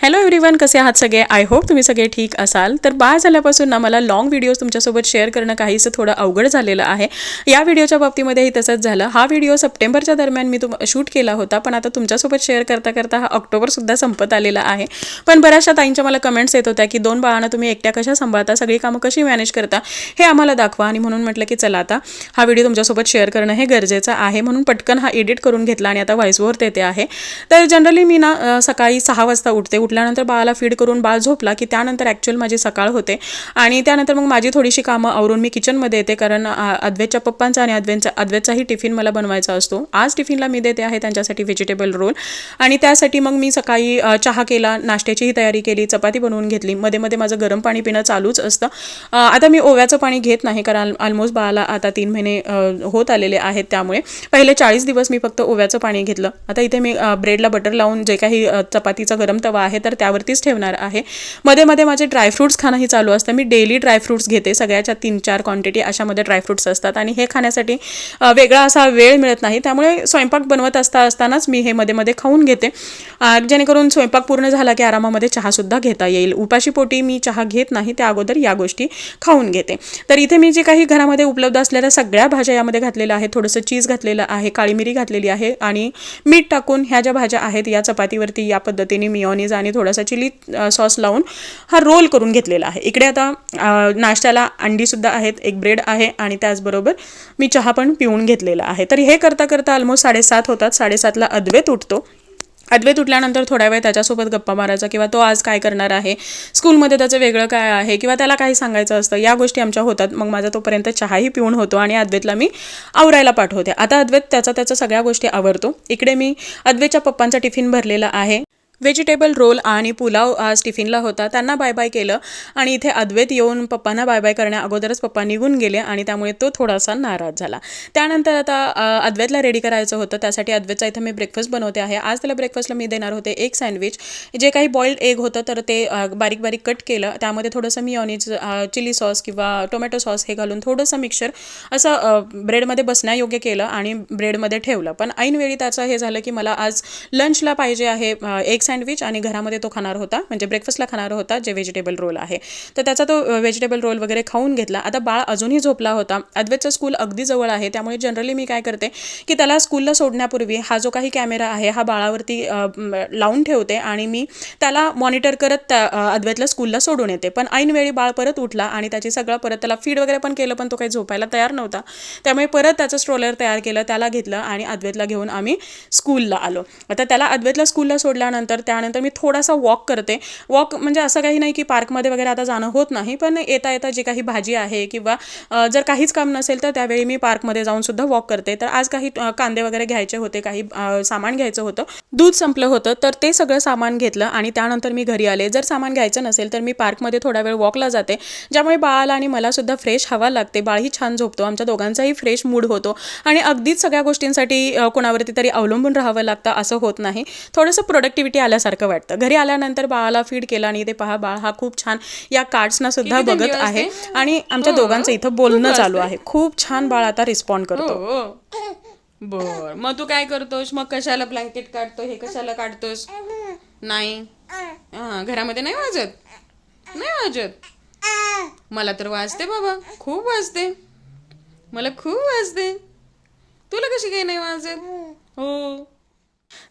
Hello everyone कसे आहात सगळे? आय होप तुम्ही सगळे ठीक असाल. तर बाळ झाल्यापासून ना मला लॉंग व्हिडिओज तुमच्यासोबत शेअर करणं काहीसं थोडं अवघड झालेलं आहे. या व्हिडिओच्या बाबतीमध्येही तसंच झालं. हा व्हिडिओ सप्टेंबरच्या दरम्यान मी तुम शूट केला होता पण आता तुमच्यासोबत शेअर करता करता हा ऑक्टोबरसुद्धा संपत आलेला आहे. पण बऱ्याचशा ताईंच्या मला कमेंट्स येत होत्या की दोन बाळांना तुम्ही एकट्या कशा सांभाळता? सगळी कामं कशी मॅनेज करता? हे आम्हाला दाखवा आणि म्हणून म्हटलं की चला आता हा व्हिडिओ तुमच्यासोबत शेअर करणं हे गरजेचं आहे. म्हणून पटकन हा एडिट करून घेतला आणि आता व्हॉइसवर देते आहे. तर जनरली मी ना सकाळी सहा वाजता उठते. उठल्यानंतर बाळाला फीड करून बाळ झोपला की त्यानंतर ॲक्च्युअल माझी सकाळ होते. आणि त्यानंतर मग माझी थोडीशी कामं आवरून मी किचनमध्ये येते कारण अ, अद्वैतच्या पप्पांचा आणि अद्वैतचा अद्वैतचाही टिफिन मला बनवायचा असतो. आज टिफिनला मी देते आहे त्यांच्यासाठी व्हेजिटेबल रोल आणि त्यासाठी मग मी सकाळी चहा केला नाश्त्याचीही तयारी केली चपाती बनवून घेतली. मध्ये मध्ये माझं गरम पाणी पिणं चालूच असतं. आता मी ओव्याचं पाणी घेत नाही कारण ऑलमोस्ट बाळाला आता तीन महिने होत आलेले आहेत त्यामुळे. पहिले चाळीस दिवस मी फक्त ओव्याचं पाणी घेतलं. आता इथे मी ब्रेडला बटर लावून जे काही चपातीचा गरम तवा आहे तर त्यावरतीच ठेवणार आहे. मध्ये मध्ये माझे ड्रायफ्रुट्स खाणंही चालू असतं. मी डेली ड्रायफ्रुट्स घेते. सगळ्याच्या तीन चार क्वांटिटी अशामध्ये ड्रायफ्रुट्स असतात. आणि हे खाण्यासाठी वेगळा असा वेळ मिळत नाही. त्यामुळे स्वयंपाक बनवत असता असतानाच मी हे मध्ये मध्ये खाऊन घेते. जेणेकरून स्वयंपाक पूर्ण झाला की आरामामध्ये चहासुद्धा घेता येईल. उपाशी पोटी मी चहा घेत नाही. त्या अगोदर या गोष्टी खाऊन घेते. तर इथे मी जे काही घरामध्ये उपलब्ध असलेल्या सगळ्या भाज्या यामध्ये घातलेल्या आहेत. थोडंसं चीज घातलेलं आहे काळी मिरी घातलेली आहे आणि मीठ टाकून ह्या ज्या भाज्या आहेत या चपातीवरती या पद्धतीने मिओनीज आणि थोडासा चिली सॉस लावून हा रोल करून घेतलेला आहे. इकडे आता नाश्त्याला अंडीसुद्धा आहेत एक ब्रेड आहे आणि त्याचबरोबर मी चहा पण पिऊन घेतलेला आहे. तर हे करता करता ऑलमोस्ट साडेसात होतात साडेसातला अद्वैत उठतो. अद्वैत उठल्यानंतर थोड्या वेळ त्याच्यासोबत गप्पा मारायचा किंवा तो आज काय करणार आहे स्कूलमध्ये त्याचं वेगळं काय आहे किंवा त्याला काही सांगायचं असतं या गोष्टी आमच्या होतात. मग माझा तोपर्यंत चहाही पिऊन होतो आणि अद्वैतला मी आवरायला पाठवते. आता अद्वैत त्याचा त्याचा सगळ्या गोष्टी आवरतो. इकडे मी अद्वैतच्या पप्पांचा टिफिन भरलेला आहे. व्हेजिटेबल रोल आणि पुलाव आज टिफिनला होता. त्यांना बाय बाय केलं आणि इथे अद्वैत येऊन पप्पांना बाय बाय करण्या अगोदरच पप्पा निघून गेले आणि त्यामुळे तो थोडासा नाराज झाला. त्यानंतर आता अद्वैतला रेडी करायचं होतं. त्यासाठी अद्वैतचा इथं मी ब्रेकफास्ट बनवते आहे. आज त्याला ब्रेकफास्टला मी देणार होते एक सँडविच जे काही बॉईल्ड एग होतं तर ते बारीक बारीक कट केलं. त्यामध्ये थोडंसं मी ऑनिज चिली सॉस किंवा टोमॅटो सॉस हे घालून थोडंसं मिक्सर असं ब्रेडमध्ये बसण्यायोग्य केलं आणि ब्रेडमध्ये ठेवलं. पण ऐनवेळी त्याचं हे झालं की मला आज लंचला पाहिजे आहे एक सँडविच आणि घरामध्ये तो खाणार होता. म्हणजे ब्रेकफास्टला खाणार होता जे व्हेजिटेबल रोल आहे. तर त्याचा तो व्हेजिटेबल रोल वगैरे खाऊन घेतला. आता बाळ अजूनही झोपला होता. अद्वैतचं स्कूल अगदी जवळ आहे. त्यामुळे जनरली मी काय करते की त्याला स्कूलला सोडण्यापूर्वी हा जो काही कॅमेरा आहे हा बाळावरती लावून ठेवते आणि मी त्याला मॉनिटर करत त्या अ, अद्वैतला स्कूलला सोडून येते. पण ऐनवेळी बाळ परत उठला आणि त्याची सगळं परत त्याला फीड वगैरे पण केलं पण तो काही झोपायला तयार नव्हता. त्यामुळे परत त्याचं स्ट्रोलर तयार केलं त्याला घेतलं आणि अद्वैतला घेऊन आम्ही स्कूलला आलो. आता त्याला अद्वैतला स्कूलला सोडल्यानंतर तर त्यानंतर मी थोडासा वॉक करते. वॉक म्हणजे असं काही नाही की पार्कमध्ये वगैरे आता जाणं होत नाही पण येता येता जी काही भाजी आहे किंवा जर काहीच काम नसेल तर त्यावेळी मी पार्कमध्ये जाऊन सुद्धा वॉक करते. तर आज काही कांदे वगैरे घ्यायचे होते काही सामान घ्यायचं होतं. दूध संपलं होतं तर ते सगळं सामान घेतलं आणि त्यानंतर मी घरी आले. जर सामान घ्यायचं नसेल तर मी पार्कमध्ये थोडा वेळ वॉकला जाते. ज्यामुळे बाळाला आणि मलासुद्धा फ्रेश हवा लागते. बाळही छान झोपतो. आमच्या दोघांचाही फ्रेश मूड होतो. आणि अगदीच सगळ्या गोष्टींसाठी कोणावरती तरी अवलंबून राहावं लागतं असं होत नाही. थोडंसं प्रोडक्टिव्हिटी आल्यासारखं वाटतं. घरी आल्यानंतर बाळाला फीड केलं आणि ते पहा बाळ हा खूप छान या कार्ड्सना सुद्धा बघत आहे? आणि आमच्या हो, दोघांचं इथं बोलणं चालू. आहे. खूप छान बाळ आता रिस्पॉन्ड करतो. हो. बर. मग तू काय करतोस? मग कशाला ब्लँकेट काढतो? हे कशाला काढतोस? नाही. हा, घरामध्ये नाही वाजत? नाही वाजत? मला तर वाजते बाबा. खूप वाजते. मला खूप वाजते. तुला कशी काही नाही वाजत? हो.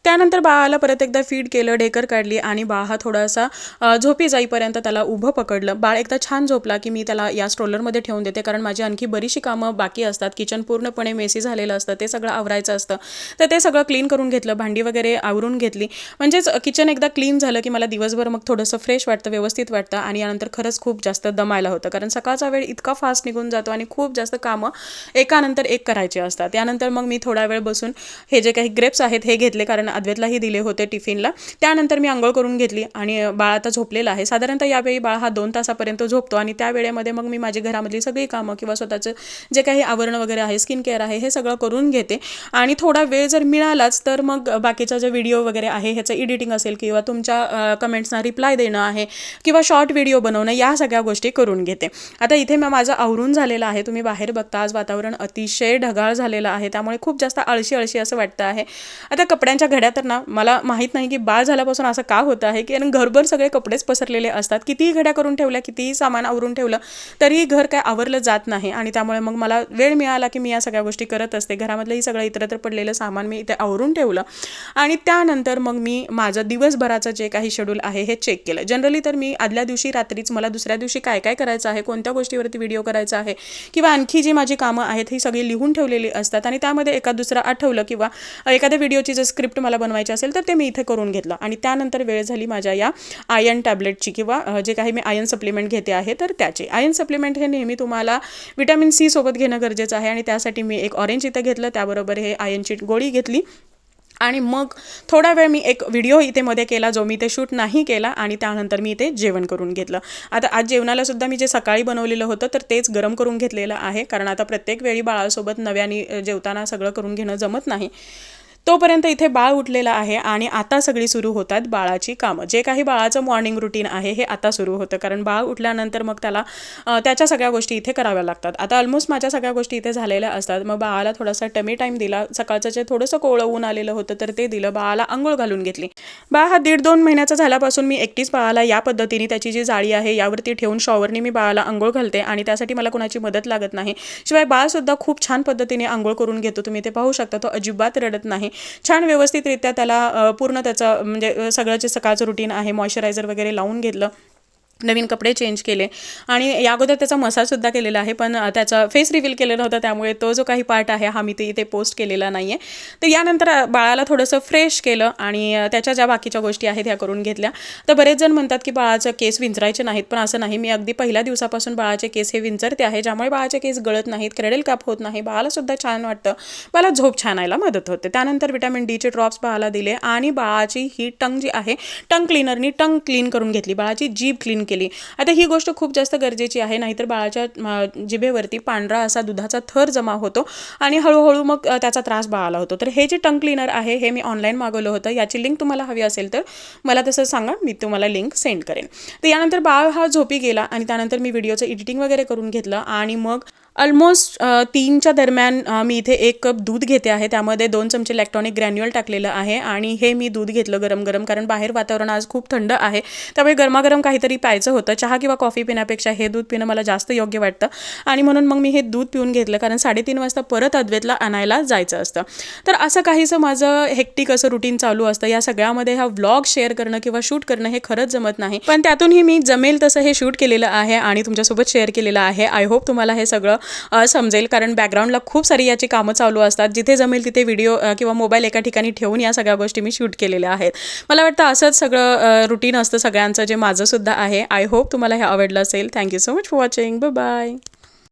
त्यानंतर बाळाला परत एकदा फीड केलं ढेकर काढली आणि बाळ हा थोडासा झोपी जाईपर्यंत त्याला उभं पकडलं. बाळ एकदा छान झोपला की मी त्याला या स्ट्रोलरमध्ये ठेवून देते. कारण माझी आणखी बरीचशी कामं बाकी असतात. किचन पूर्णपणे मेसी झालेलं असतं. ते सगळं आवरायचं असतं. तर ते सगळं क्लीन करून घेतलं. भांडी वगैरे आवरून घेतली. म्हणजेच किचन एकदा क्लीन झालं की मला दिवसभर मग थोडंसं फ्रेश वाटतं व्यवस्थित वाटतं आणि यानंतर खरंच खूप जास्त दमायला होतं. कारण सकाळचा वेळ इतका फास्ट निघून जातो आणि खूप जास्त कामं एकानंतर एक करायची असतात. त्यानंतर मग मी थोडा वेळ बसून हे जे काही ग्रेप्स आहेत हे घेतले. कारण अद्वैतलाही दिले होते टिफिनला. त्यानंतर मी आंघोळ करून घेतली आणि बाळ आता झोपलेला आहे. साधारणतः यावेळी बाळ हा दोन तासापर्यंत झोपतो आणि त्या वेळेमध्ये मग मी माझी घरामधली सगळी कामं किंवा स्वतःचं जे काही आवरण वगैरे आहे स्किन केअर आहे हे सगळं करून घेते. आणि थोडा वेळ जर मिळालाच तर मग बाकीचा जे व्हिडिओ वगैरे आहे ह्याचं एडिटिंग असेल किंवा तुमच्या कमेंट्सना रिप्लाय देणं आहे किंवा शॉर्ट व्हिडिओ बनवणं या सगळ्या गोष्टी करून घेते. आता इथे मग माझं आवरून झालेलं आहे. तुम्ही बाहेर बघता आज वातावरण अतिशय ढगाळ झालेलं आहे. त्यामुळे खूप जास्त आळशी आळशी असं वाटतं आहे. आता कपड्यांची कपड्यांच्या घड्या तर ना मला माहीत नाही की बाळ झाल्यापासून असं का होतं आहे की कारण घरभर सगळे कपडेच पसरलेले असतात. कितीही घड्या करून ठेवल्या कितीही सामान आवरून ठेवलं तरीही घर काय आवरलं जात नाही. आणि त्यामुळे मग मला वेळ मिळाला की मी या सगळ्या गोष्टी करत असते. घरामधलंही सगळं इतरत्र पडलेलं सामान मी इथे आवरून ठेवलं. आणि त्यानंतर मग मी माझं दिवसभराचं जे काही शेड्यूल आहे हे चेक केलं. जनरली तर मी आदल्या दिवशी रात्रीच मला दुसऱ्या दिवशी काय काय करायचं आहे कोणत्या गोष्टीवरती व्हिडिओ करायचा आहे किंवा आणखी जी माझी कामं आहेत ही सगळी लिहून ठेवलेली असतात. आणि त्यामध्ये एका दुसरं आठवलं किंवा एखाद्या व्हिडिओची जर स्क्रिप्ट मला बनवायची असेल तर ते मी इथे करून घेतलं. आणि त्यानंतर वेळ झाली माझ्या या आयन टॅबलेटची किंवा जे काही मी आयन सप्लिमेंट घेते आहे तर त्याचे. आयन सप्लिमेंट हे नेहमी तुम्हाला विटॅमिन सी सोबत घेणं गरजेचं आहे आणि त्यासाठी मी एक ऑरेंज इथं घेतलं त्याबरोबर हे आयनची गोळी घेतली. आणि मग थोडा वेळ मी एक व्हिडिओ इथे मध्ये केला जो मी ते शूट नाही केला आणि त्यानंतर मी इथे जेवण करून घेतलं. आता आज जेवणाला सुद्धा मी जे सकाळी बनवलेलं होतं तर तेच गरम करून घेतलेलं आहे. कारण आता प्रत्येक वेळी बाळासोबत नव्याने जेवताना सगळं करून घेणं जमत नाही. तोपर्यंत इथे बाळ उठलेलं आहे आणि आता सगळी सुरू होतात बाळाची कामं. जे काही बाळाचं मॉर्निंग रुटीन आहे हे आता सुरू होतं. कारण बाळ उठल्यानंतर मग त्याला त्याच्या सगळ्या गोष्टी इथे कराव्या लागतात. आता ऑलमोस्ट माझ्या सगळ्या गोष्टी इथे झालेल्या असतात. मग बाळाला थोडासा टमी टाईम दिला. सकाळचं जे थोडंसं कोवळं ऊन आलेलं होतं तर ते दिलं. बाळाला आंघोळ घालून घेतली. बाळ हा दीड दोन महिन्याचा झाल्यापासून मी एकटीच बाळाला या पद्धतीने त्याची जी जाळी आहे यावरती ठेवून शॉवरनी मी बाळाला आंघोळ घालते आणि त्यासाठी मला कोणाची मदत लागत नाही. शिवाय बाळसुद्धा खूप छान पद्धतीने आंघोळ करून घेतो. तुम्ही ते पाहू शकता तो अजिबात रडत नाही. छान व्यवस्थितरित्या त्याला पूर्ण त्याचं म्हणजे सगळं जे सकाळचं रुटीन आहे मॉइश्चरायझर वगैरे लावून घेतलं. नवीन कपडे चेंज केले. आणि या अगोदर त्याचा मसाजसुद्धा केलेला आहे पण त्याचा फेस रिव्हील केलेला होता त्यामुळे तो जो काही पार्ट आहे हा मी ते इथे पोस्ट केलेला नाही आहे तर यानंतर बाळाला थोडंसं फ्रेश केलं आणि त्याच्या ज्या बाकीच्या गोष्टी आहेत ह्या करून घेतल्या. तर बरेच जण म्हणतात की बाळाचं केस विंचरायचे नाहीत. पण असं नाही. मी अगदी पहिल्या दिवसापासून बाळाचे केस हे विंचरते आहे ज्यामुळे बाळाचे केस गळत नाहीत क्रेडल काप होत नाही. बाळालासुद्धा छान वाटतं. बाळाला झोप छान यायला मदत होते. त्यानंतर विटॅमिन डीचे ड्रॉप्स बाळाला दिले आणि बाळाची ही टंग जी आहे टंग क्लीनरनी टंग क्लीन करून घेतली. बाळाची जीभ क्लीन केली. आता ही गोष्ट खूप जास्त गरजेची आहे नाहीतर बाळाच्या जिभेवरती पांढरा असा दुधाचा थर जमा होतो आणि हळूहळू मग त्याचा त्रास बाळाला होतो. तर हे जे टंग क्लीनर आहे हे मी ऑनलाईन मागवलं होतं. याची लिंक तुम्हाला हवी असेल तर मला तसं सांगा मी तुम्हाला लिंक सेंड करेन. तर यानंतर बाळ हा झोपी गेला आणि त्यानंतर मी व्हिडिओचं एडिटिंग वगैरे करून घेतलं आणि मग ऑलमोस्ट तीनच्या दरम्यान मी इथे एक कप दूध घेते आहे. त्यामध्ये दोन चमचे इलेक्ट्रॉनिक ग्रॅन्युअल टाकलेलं आहे आणि हे मी दूध घेतलं गरम गरम कारण बाहेर वातावरण आज खूप थंड आहे. त्यामुळे गरमागरम काहीतरी प्यायचं होतं. चहा किंवा कॉफी पिण्यापेक्षा हे दूध पिणं मला जास्त योग्य वाटतं. आणि म्हणून मग मी हे दूध पिऊन घेतलं कारण साडेतीन वाजता परत अद्वैतला आणायला जायचं असतं. तर असं काहीसं माझं हेक्टिक असं रुटीन चालू असतं. या सगळ्यामध्ये हा व्लॉग शेअर करणं किंवा शूट करणं हे खरंच जमत नाही. पण त्यातूनही मी जमेल तसं हे शूट केलेलं आहे आणि तुमच्यासोबत शेअर केलेलं आहे. आय होप तुम्हाला हे सगळं समजेल. कारण बॅकग्राऊंडला खूप सारी याची कामं चालू असतात. जिथे जमेल तिथे व्हिडिओ किंवा मोबाईल एका ठिकाणी ठेवून या सगळ्या गोष्टी मी शूट केलेल्या आहेत. मला वाटतं असंच सगळं रुटीन असतं सगळ्यांचं जे माझंसुद्धा आहे. आय होप तुम्हाला हे आवडलं असेल. Thank you so much for watching bye